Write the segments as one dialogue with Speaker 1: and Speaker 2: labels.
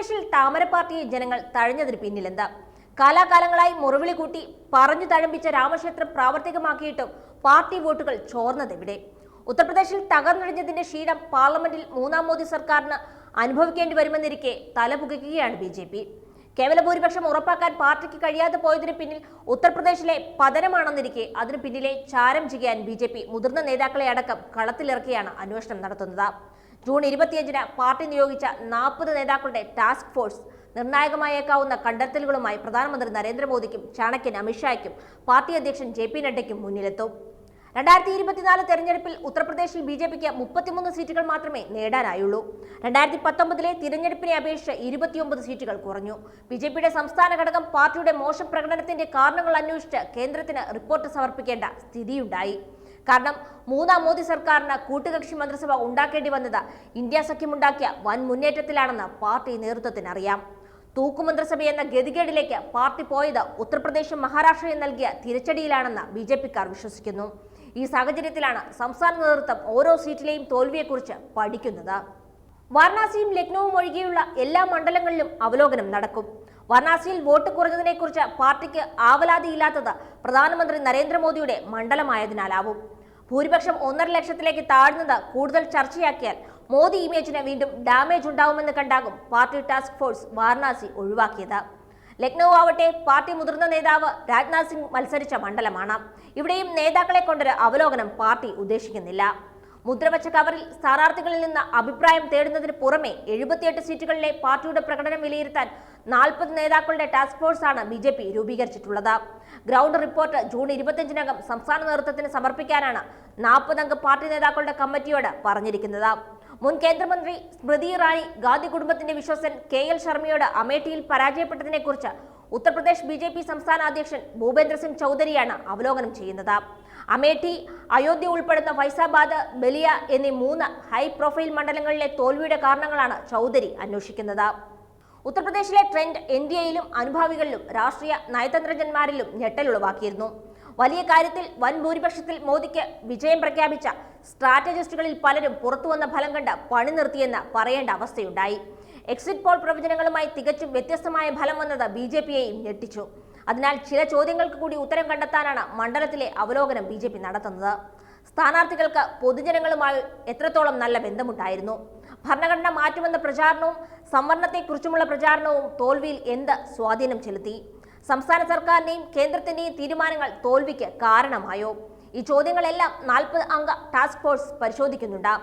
Speaker 1: ഉത്തർപ്രദേശിൽ താമര പാർട്ടിയെ ജനങ്ങൾ തഴഞ്ഞതിന് പിന്നിലെന്താ കാലാകാലങ്ങളായി മുറവിളി കൂട്ടി പറഞ്ഞു തഴമ്പിച്ച രാമക്ഷേത്രം പ്രാവർത്തികമാക്കിയിട്ടും പാർട്ടി വോട്ടുകൾ ചോർന്നതെവിടെ ഉത്തർപ്രദേശിൽ തകർന്നടിഞ്ഞതിന്റെ ക്ഷീണം പാർലമെന്റിൽ മൂന്നാം മോദി സർക്കാരിന് അനുഭവിക്കേണ്ടി വരുമെന്നിരിക്കെ തലപുകയ്ക്കുകയാണ് ബി ജെ പി. കേവല ഭൂരിപക്ഷം ഉറപ്പാക്കാൻ പാർട്ടിക്ക് കഴിയാതെ പോയതിന് പിന്നിൽ ഉത്തർപ്രദേശിലെ പതനമാണെന്നിരിക്കെ അതിനു പിന്നിലെ ചാരം ചെയ്യാൻ ബി മുതിർന്ന നേതാക്കളെ അടക്കം കളത്തിലിറക്കിയാണ് അന്വേഷണം നടത്തുന്നത്. ജൂൺ ഇരുപത്തിയഞ്ചിന് പാർട്ടി നിയോഗിച്ച നാൽപ്പത് നേതാക്കളുടെ ടാസ്ക് ഫോഴ്സ് നിർണായകമായേക്കാവുന്ന കണ്ടെത്തലുകളുമായി പ്രധാനമന്ത്രി നരേന്ദ്രമോദിക്കും ചാണക്യൻ അമിത്ഷായ്ക്കും പാർട്ടി അധ്യക്ഷൻ ജെ പി നഡ്ഡയ്ക്കും മുന്നിലെത്തും. രണ്ടായിരത്തി ഇരുപത്തിനാല് തെരഞ്ഞെടുപ്പിൽ ഉത്തർപ്രദേശിൽ ബി ജെ പിക്ക് മുപ്പത്തിമൂന്ന് സീറ്റുകൾ മാത്രമേ നേടാനായുള്ളൂ. രണ്ടായിരത്തി പത്തൊമ്പതിലെ തിരഞ്ഞെടുപ്പിനെ അപേക്ഷിച്ച് ഇരുപത്തിയൊമ്പത് സീറ്റുകൾ കുറഞ്ഞു. ബി ജെ പിയുടെ സംസ്ഥാന ഘടകം പാർട്ടിയുടെ മോശം പ്രകടനത്തിന്റെ കാരണങ്ങൾ അന്വേഷിച്ച് കേന്ദ്രത്തിന് റിപ്പോർട്ട് സമർപ്പിക്കേണ്ട സ്ഥിതിയുണ്ടായി. കാരണം മൂന്നാം മോദി സർക്കാരിന് കൂട്ടുകക്ഷി മന്ത്രിസഭ ഉണ്ടാക്കേണ്ടി വന്നത് ഇന്ത്യ സഖ്യമുണ്ടാക്കിയ വൻ മുന്നേറ്റത്തിലാണെന്ന് പാർട്ടി നേതൃത്വത്തിന് അറിയാം തൂക്കുമന്ത്രിസഭ എന്ന ഗതികേടിലേക്ക് പാർട്ടി പോയത് ഉത്തർപ്രദേശും മഹാരാഷ്ട്രയും നൽകിയ തിരിച്ചടിയിലാണെന്ന് ബി ജെ പിക്കാർ വിശ്വസിക്കുന്നു. ഈ സാഹചര്യത്തിലാണ് സംസ്ഥാന നേതൃത്വം ഓരോ സീറ്റിലെയും തോൽവിയെക്കുറിച്ച് പഠിക്കുന്നത്. വാരണാസിയും ലക്നൌവും ഒഴികെയുള്ള എല്ലാ മണ്ഡലങ്ങളിലും അവലോകനം നടക്കും. വാരണാസിയിൽ വോട്ട് കുറഞ്ഞതിനെക്കുറിച്ച് പാർട്ടിക്ക് ആവലാതിയില്ലാത്തത് പ്രധാനമന്ത്രി നരേന്ദ്രമോദിയുടെ മണ്ഡലമായതിനാലാവും. ഭൂരിപക്ഷം ഒന്നര ലക്ഷത്തിലേക്ക് താഴ്ന്നത് കൂടുതൽ ചർച്ചയാക്കിയാൽ മോദി ഇമേജിന് വീണ്ടും ഡാമേജ് ഉണ്ടാവുമെന്ന് കണ്ടാകും പാർട്ടി ടാസ്ക് ഫോഴ്സ് വാരണാസി ഒഴിവാക്കിയത്. ലക്നൌ ആവട്ടെ പാർട്ടി മുതിർന്ന നേതാവ് രാജ്നാഥ് സിംഗ് മത്സരിച്ച മണ്ഡലമാണ്. ഇവിടെയും നേതാക്കളെ കൊണ്ടൊരു അവലോകനം പാർട്ടി ഉദ്ദേശിക്കുന്നില്ല. മുദ്രവച്ച കവറിൽ സ്ഥാനാർത്ഥികളിൽ നിന്ന് അഭിപ്രായം തേടുന്നതിന് പുറമെ എഴുപത്തിയെട്ട് സീറ്റുകളിലെ പാർട്ടിയുടെ പ്രകടനം വിലയിരുത്താൻ നാൽപ്പത് നേതാക്കളുടെ ടാസ്ക് ഫോഴ്സാണ് ബി ജെ പി രൂപീകരിച്ചിട്ടുള്ളത്. ഗ്രൗണ്ട് റിപ്പോർട്ട് ജൂൺ ഇരുപത്തിയഞ്ചിനകം സംസ്ഥാന നേതൃത്വത്തിന് സമർപ്പിക്കാനാണ് നാൽപ്പതംഗ പാർട്ടി നേതാക്കളുടെ കമ്മിറ്റിയോട് പറഞ്ഞിരിക്കുന്നത്. മുൻ കേന്ദ്രമന്ത്രി സ്മൃതി ഇറാനി ഗാന്ധി കുടുംബത്തിന്റെ വിശ്വസൻ കെ എൽ ശർമ്മയോട് അമേഠിയിൽ പരാജയപ്പെട്ടതിനെക്കുറിച്ച് ഉത്തർപ്രദേശ് ബി ജെ പി സംസ്ഥാന അധ്യക്ഷൻ ഭൂപേന്ദ്ര സിംഗ് ചൗധരിയാണ് അവലോകനം ചെയ്യുന്നത്. അമേഠി അയോധ്യ ഉൾപ്പെടുന്ന ഫൈസാബാദ് ബലിയ എന്നീ മൂന്ന് ഹൈ പ്രൊഫൈൽ മണ്ഡലങ്ങളിലെ തോൽവിയുടെ കാരണങ്ങളാണ് ചൗധരി അന്വേഷിക്കുന്നത്. ഉത്തർപ്രദേശിലെ ട്രെൻഡ് എൻ ഡി എയിലും അനുഭാവികളിലും രാഷ്ട്രീയ നയതന്ത്രജ്ഞന്മാരിലും ഞെട്ടലുളവാക്കിയിരുന്നു വലിയ കാര്യത്തിൽ വൻ ഭൂരിപക്ഷത്തിൽ മോദിക്ക് വിജയം പ്രഖ്യാപിച്ച സ്ട്രാറ്റജിസ്റ്റുകളിൽ പലരും പുറത്തുവന്ന ഫലം കണ്ട് പണി നിർത്തിയെന്ന് പറയേണ്ട അവസ്ഥയുണ്ടായി. എക്സിറ്റ് പോൾ പ്രവചനങ്ങളുമായി തികച്ചും വ്യത്യസ്തമായ ഫലം വന്നത് ബി ജെ പിയെയും ഞെട്ടിച്ചു. അതിനാൽ ചില ചോദ്യങ്ങൾക്ക് കൂടി ഉത്തരം കണ്ടെത്താനാണ് മണ്ഡലത്തിലെ അവലോകനം ബി നടത്തുന്നത്. സ്ഥാനാർത്ഥികൾക്ക് പൊതുജനങ്ങളുമായി എത്രത്തോളം നല്ല ബന്ധമുണ്ടായിരുന്നു? ഭരണഘടന മാറ്റുമെന്ന പ്രചാരണവും സംവരണത്തെക്കുറിച്ചുമുള്ള പ്രചാരണവും തോൽവിയിൽ എന്ത് സ്വാധീനം ചെലുത്തി? സംസ്ഥാന സർക്കാരിന്റെയും കേന്ദ്രത്തിന്റെയും തീരുമാനങ്ങൾ തോൽവിക്ക് കാരണമായോ? ഈ ചോദ്യങ്ങളെല്ലാം നാൽപ്പത് അംഗ ടാസ്ക് ഫോഴ്സ് പരിശോധിക്കുന്നുണ്ട്.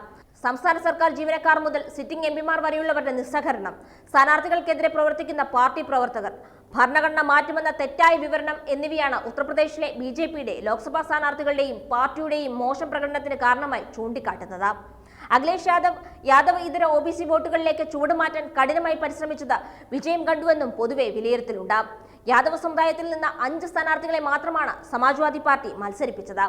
Speaker 1: സംസ്ഥാന സർക്കാർ ജീവനക്കാർ മുതൽ സിറ്റിംഗ് എം പിമാർ വരെയുള്ളവരുടെ നിസ്സഹകരണം സ്ഥാനാർത്ഥികൾക്കെതിരെ പ്രവർത്തിക്കുന്ന പാർട്ടി പ്രവർത്തകർ ഭരണഘടന മാറ്റുമെന്ന തെറ്റായ വിവരണം എന്നിവയാണ് ഉത്തർപ്രദേശിലെ ബി ജെ പിയുടെ ലോക്സഭാ സ്ഥാനാർത്ഥികളുടെയും പാർട്ടിയുടെയും മോശം പ്രകടനത്തിന് കാരണമായി ചൂണ്ടിക്കാട്ടുന്നത്. അഖിലേഷ് യാദവ് യാദവ് ഇതര ഒ ബി സി വോട്ടുകളിലേക്ക് ചൂടുമാറ്റാൻ കഠിനമായി പരിശ്രമിച്ചത് വിജയം കണ്ടുവെന്നും പൊതുവെ വിലയിരുത്തലുണ്ട്. യാദവ് സമുദായത്തിൽ നിന്ന് അഞ്ച് സ്ഥാനാർത്ഥികളെ മാത്രമാണ് സമാജ്വാദി പാർട്ടി മത്സരിപ്പിച്ചത്.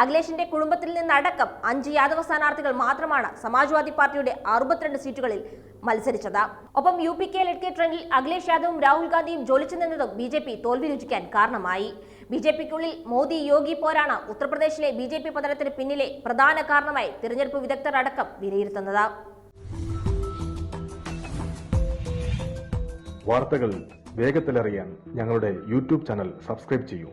Speaker 1: അഖിലേഷിന്റെ കുടുംബത്തിൽ നിന്നടക്കം അഞ്ച് യാദവ സ്ഥാനാർത്ഥികൾ മാത്രമാണ് സമാജ്വാദി പാർട്ടിയുടെ അറുപത്തിരണ്ട് സീറ്റുകളിൽ മത്സരിച്ചത്. ഒപ്പം യു പി കെ ലഡ്കെ ട്രെൻഡിൽ അഖിലേഷ് യാദവും രാഹുൽ ഗാന്ധിയും ജോലിച്ചു നിന്നതും ബി ജെ പി തോൽവി രുചിക്കാൻ കാരണമായി. ബി ജെ പിക്കുള്ളിൽ മോദി യോഗി പോരാണ് ഉത്തർപ്രദേശിലെ ബി ജെ പി പതനത്തിന് പിന്നിലെ പ്രധാന കാരണമായി തിരഞ്ഞെടുപ്പ് വിദഗ്ധർ അടക്കം വിലയിരുത്തുന്നത്.
Speaker 2: വാർത്തകൾ വേഗത്തിലറിയാൻ ഞങ്ങളുടെ യൂട്യൂബ് ചാനൽ സബ്സ്ക്രൈബ് ചെയ്യൂ.